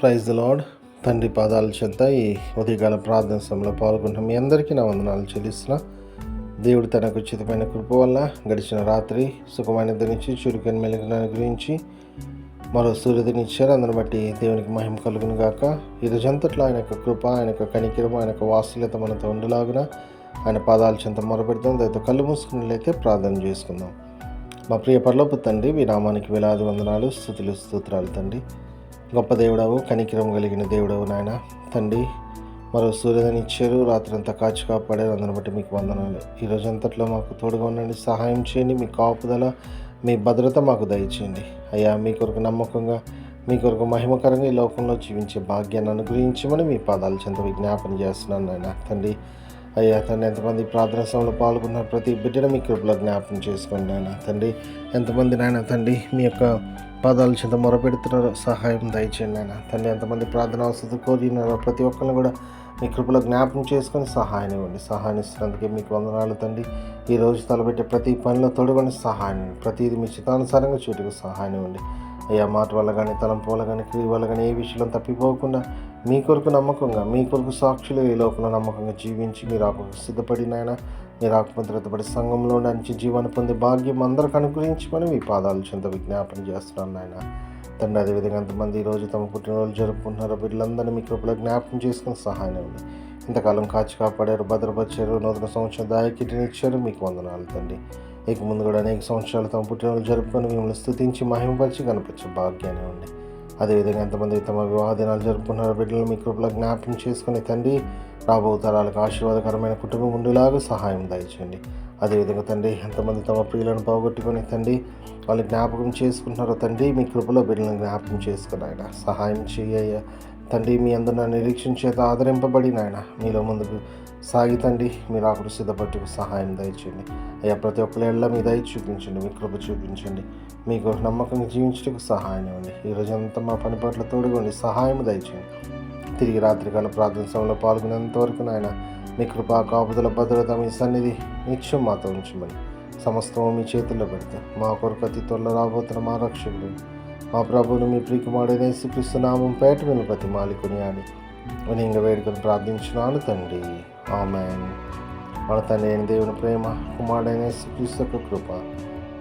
Praise the lord తండ్రి పాదాల చెంత ఈ ఉదయకాల ప్రార్థన సమయంలో పాల్గొంటున్న మీ అందరికీ నా వందనాలు చెల్లిస్తున్నా. దేవుడు తనకు ఉచితమైన కృప వల్ల గడిచిన రాత్రి సుఖమైన ధరించి చురుకైన మెలుగును అనుగ్రహించి మరో సూర్యుడిని ఇచ్చారు అందరిని బట్టి దేవునికి మహిమ కలుగును గాక. ఈ రోజంతట్లో ఆయన యొక్క కృప ఆయన యొక్క కనికిరం ఆయన యొక్క వాత్సల్యత మనతో ఉండలాగున ఆయన పాదాల చెంత మొరపెడతాం దాంతో కళ్ళు మూసుకున్నట్లయితే ప్రార్థన చేసుకుందాం. మా ప్రియ పరలోపు తండ్రి మీ నామానికి వేలాది వందనాలు స్థుతులు స్తోత్రాలు తండ్రి. గొప్ప దేవుడవు కనికిరం కలిగిన దేవుడవు నాయన. తండ్రి మరో సూర్యోదయం ఇచ్చారు రాత్రంతా కాచి కాపాడారు అందరిని బట్టి మీకు వందనాలు. ఈ రోజంతట్లో మాకు తోడుగా ఉండండి సహాయం చేయండి మీ కాపుదల మీ భద్రత మాకు దయచేయండి. అయ్యా మీ కొరకు నమ్మకంగా మీ కొరకు మహిమకరంగా ఈ లోకంలో జీవించే భాగ్యాన్ని అనుగ్రహించమని మీ పాదాల చెంత విజ్ఞాపన చేస్తున్నాను నాయన. తండ్రి అయ్యా తండ్రి ఎంతమంది ప్రార్థన సమయంలో పాల్గొన్న ప్రతి బిడ్డను మీ కృపలో జ్ఞాపకం చేసుకోండి నాయన. తండ్రి ఎంతమంది నాయన తండ్రి మీ యొక్క పాదాలు చింత మొరపెడుతున్నారో సహాయం దయచేయండి నాయన. తండ్రి ఎంతమంది ప్రార్థన అవసరం కోరినారో ప్రతి ఒక్కరిని కూడా మీ కృపలో జ్ఞాపకం చేసుకొని సహాయం ఇవ్వండి. సహాయం ఇస్తున్నందుకే మీకు వందనాలు తండ్రి. ఈ రోజు తలబెట్టే ప్రతి పనిలో తొడగని సహాయం ప్రతిది ప్రతిదీ మీ చిత్తానుసారంగా చూటుకు సహాయం ఇవ్వండి. అయ్యా మాట వల్ల కానీ తలంపు వల్ల కానీ క్రియ వల్ల కానీ ఏ విషయంలో తప్పిపోకుండా మీ కొరకు నమ్మకంగా మీ కొరకు సాక్షులు ఈ లోపల నమ్మకంగా జీవించి మీరు ఆకు సిద్ధపడినైనా మీరు ఆకుభద్రతపడి సంఘంలో నుంచి జీవన పొందే భాగ్యం అందరికి అనుగ్రహించమని మీ పాదాలు చెంత విజ్ఞాపన చేస్తున్నాను నాయన. తండ్రి అదేవిధంగా ఎంతమంది ఈరోజు తమ పుట్టినరోజు జరుపుకుంటున్నారో బిడ్డలందరినీ మీ కృపలో జ్ఞాపకం చేసుకుని సహాయం ఇవ్వండి. ఇంతకాలం కాచి కాపాడారు భద్రపరిచారు నూతన సంవత్సరం దాయకిటిని ఇచ్చారు మీకు వందనాలు తండ్రి. ఇక ముందు కూడా అనేక సంవత్సరాలు తమ పుట్టినరోజు జరుపుకొని మిమ్మల్ని స్థుతించి మహిమపరిచి కనిపించే భాగ్యాన్ని ఉండి అదేవిధంగా ఎంతమంది తమ వివాహ దినాలు జరుపుకున్నారో బిడ్డలు మీ కృపలో జ్ఞాపకం చేసుకుని తండ్రి రాబో తరాలకు ఆశీర్వాదకరమైన కుటుంబం ఉండేలాగా సహాయం దయచేయండి. అదేవిధంగా తండ్రి ఎంతమంది తమ ప్రియులను పోగొట్టుకొని తండ్రి వాళ్ళు జ్ఞాపకం చేసుకుంటున్నారో తండ్రి మీ కృపలో బిడ్డలను జ్ఞాపకం చేసుకుని ఆయన సహాయం చేయ తండ్రి మీ అందరు నిరీక్షణ చేత ఆదరింపబడి నాయన. మీలో ముందుకు సాగి తండ్రి మీరు ఆకుడు సిద్ధపట్టుకు సహాయం దయచేయండి. అయ్యా ప్రతి ఒక్కళ్ళ మీ దయ చూపించండి మీ కృప చూపించండి. మీకు నమ్మకంగా జీవించడానికి సహాయం ఇవ్వండి. ఈ మా పని పట్ల తోడుకోండి సహాయం దయచేయండి. తిరిగి రాత్రికాల ప్రార్థన సమయంలో పాల్గొనేంత వరకు నాయన మీ కృపా కాపుదల భద్రత మీ సన్నిధి నిత్యం మాతో ఉంచమని. సమస్తము మీ చేతుల్లో పెడితే మా కొరకు అతి త్వరలో రాబోతున్న మా రక్షకుడు మా ప్రభువును మీ ప్రియకుమారుడైన యేసుక్రీస్తు పేట మీద ప్రతి మాలికొని అని ఇంకా వేడుకను ప్రార్థించినాను తండ్రి. ఆమెన్. మన తండ్రి అయిన దేవుని ప్రేమ కుమారుడైన యేసుక్రీస్తు యొక్క కృప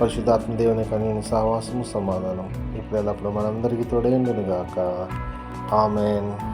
పరిశుద్ధాత్మ దేవుని కనీని సహవాసము సమాధానం ఇప్పుడు ఎల్లప్పుడు మనందరికీ తోడేండును గాక ఆమెన్.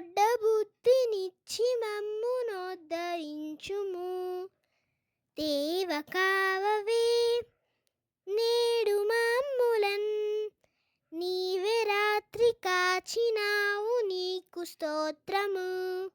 దొడ్డ బుద్ధినిచ్చి మమ్ము నోద్ధరించుము. దేవ కావవే నేడు మమ్ములన్. నీవే రాత్రి కాచినావు నీకు స్తోత్రము.